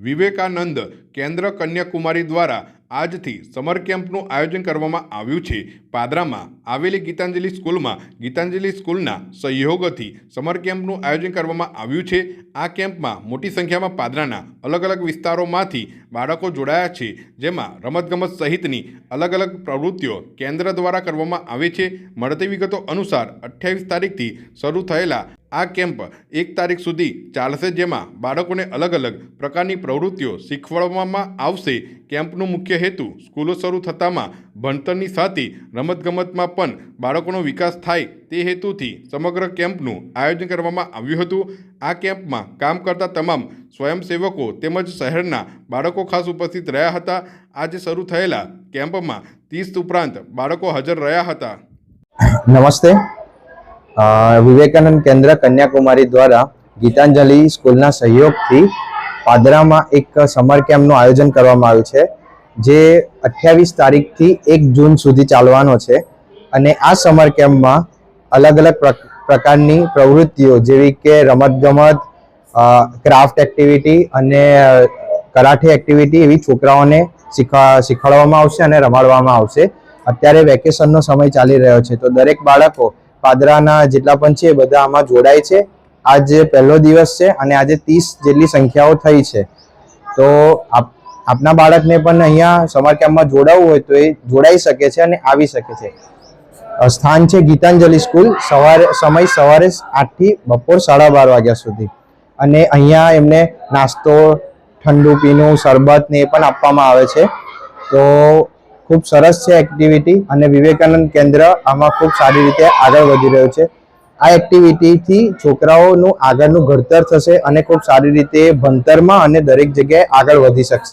વિવેકાનંદ કેન્દ્ર કન્યાકુમારી દ્વારા આજથી સમર કેમ્પનું આયોજન કરવામાં આવ્યું છે. પાદરામાં આવેલી ગીતાંજલિ સ્કૂલમાં ગીતાંજલિ સ્કૂલના સહયોગથી સમર કેમ્પનું આયોજન કરવામાં આવ્યું છે. આ કેમ્પમાં મોટી સંખ્યામાં પાદરાના અલગ અલગ વિસ્તારોમાંથી બાળકો જોડાયા છે, જેમાં રમતગમત સહિતની અલગ અલગ પ્રવૃત્તિઓ કેન્દ્ર દ્વારા કરવામાં આવે છે. મળતી વિગતો અનુસાર અઠ્યાવીસ તારીખથી શરૂ થયેલા આ કેમ્પ એક તારીખ સુધી ચાલશે, જેમાં બાળકોને અલગ અલગ પ્રકારની પ્રવૃત્તિઓ શીખવાડવામાં આવશે. કેમ્પનો મુખ્ય હેતુ સ્કૂલો શરૂ થતામાં ભણતરની સાથે રમતગમતમાં પણ બાળકોનો વિકાસ થાય તે હેતુથી સમગ્ર કેમ્પનું આયોજન કરવામાં આવ્યું હતું. આ કેમ્પમાં કામ કરતા તમામ સ્વયંસેવકો તેમજ શહેરના બાળકો ખાસ ઉપસ્થિત રહ્યા હતા. આજે શરૂ થયેલા કેમ્પમાં ત્રીસ ઉપરાંત બાળકો હાજર રહ્યા હતા. નમસ્તે. વિવેકાનંદ કેન્દ્ર કન્યાકુમારી દ્વારા ગીતાંજલિ સ્કૂલના સહયોગથી પાદરામાં એક સમર કેમ્પનું આયોજન કરવામાં આવ્યું છે, જે અઠ્યાવીસ તારીખથી એક જૂન સુધી ચાલવાનો છે. અને આ સમર કેમ્પમાં અલગ અલગ પ્ર- પ્રકારની પ્રવૃત્તિઓ, જેવી કે રમતગમત ક્રાફ્ટ એક્ટિવિટી અને કરાઠે એક્ટિવિટી એવી છોકરાઓને શીખવા, શીખવાડવામાં આવશે અને રમાડવામાં આવશે. અત્યારે વેકેશનનો સમય ચાલી રહ્યો છે. તો દરેક બાળકો પાદરાના જેટલા પણ છે બધા આમાં જોડાય છે. આજે પહેલો દિવસ છે અને આજે ત્રીસ જેટલી સંખ્યાઓ થઈ છે. તો આપ, આપના બાળકને પણ અહીંયા સમર કેમ્પમાં જોડાવવું હોય તો એ જોડાઈ શકે છે અને આવી શકે છે. સ્થાન છે ગીતાંજલિ સ્કૂલ. સવારે, સમય સવારે આઠથી બપોર સાડા બાર વાગ્યા સુધી. અને અહીંયા એમને નાસ્તો, ઠંડુ પીનું શરબત ને એ પણ આપવામાં આવે છે. તો ખૂબ સરસ છે એક્ટિવિટી અને વિવેકાનંદ કેન્દ્ર આમાં ખૂબ સારી રીતે આગળ વધી રહ્યું છે. આ એક્ટિવિટીથી છોકરાઓનું આગળનું ઘડતર થશે અને ખૂબ સારી રીતે ભણતરમાં અને દરેક જગ્યાએ આગળ વધી શકશે.